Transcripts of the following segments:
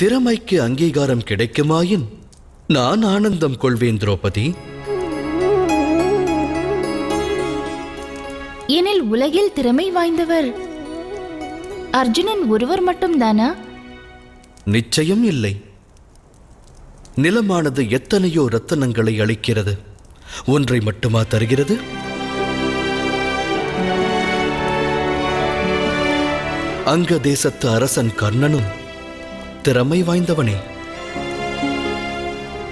திறமைக்கு அங்கீகாரம் கிடைக்குமாயின் நான் ஆனந்தம் கொள்வேன் திரௌபதி. எனில் உலகில் திறமை வாய்ந்தவர் அர்ஜுனன் ஒருவர் மட்டும்தானா? நிச்சயம் இல்லை. நிலமானது எத்தனையோ ரத்தனங்களை அளிக்கிறது. ஒன்றை மட்டுமா தருகிறது? அங்க தேசத்து அரசன் கர்ணனும் திறமை வாய்ந்தவனே.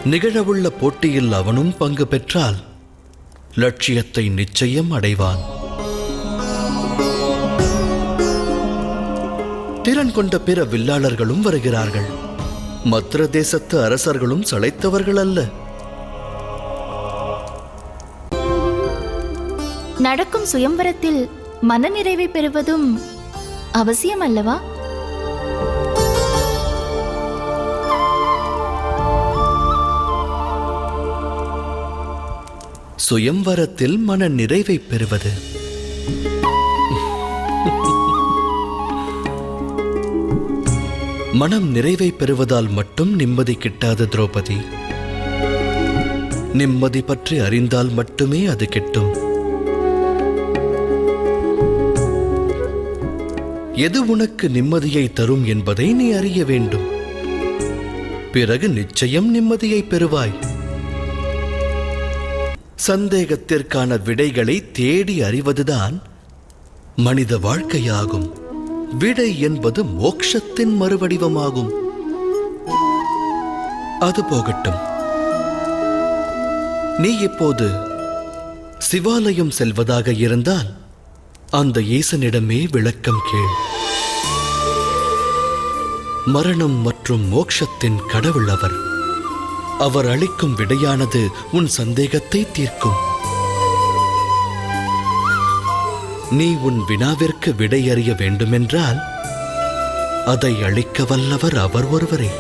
நிகழவுள்ள போட்டியில் அவனும் பங்கு பெற்றால் லட்சியத்தை நிச்சயம் அடைவான். திறன் கொண்ட பிற வில்லாளர்களும் வருகிறார்கள். மத்திர தேசத்து அரசர்களும் சளைத்தவர்கள் அல்ல. நடக்கும் சுயம்பரத்தில் மனநிறைவை பெறுவதும் அவசியம் அல்லவா சுயம்வரத்தில் மன நிறைவை பெறுவது. மனம் நிறைவை பெறுவதால் மட்டும் நிம்மதி கிட்டாத திரௌபதி. நிம்மதி பற்றி அறிந்தால் மட்டுமே அது கிட்டும். எது உனக்கு நிம்மதியை தரும் என்பதை நீ அறிய வேண்டும். பிறகு நிச்சயம் நிம்மதியை பெறுவாய். சந்தேகத்திற்கான விடைகளை தேடி அறிவதுதான் மனித வாழ்க்கையாகும். விடை என்பது மோக்ஷத்தின் மறுவடிவமாகும். அது போகட்டும். நீ இப்போது சிவாலயம் செல்வதாக இருந்தால் அந்த ஈசனிடமே விளக்கம் கேள். மரணம் மற்றும் மோக்ஷத்தின் கடவுள் அவர். அவர் அளிக்கும் விடையானது உன் சந்தேகத்தை தீர்க்கும். நீ உன் வினாவிற்கு விடை அறிய வேண்டுமென்றால் அதை அளிக்க வல்லவர் அவர் ஒருவரே.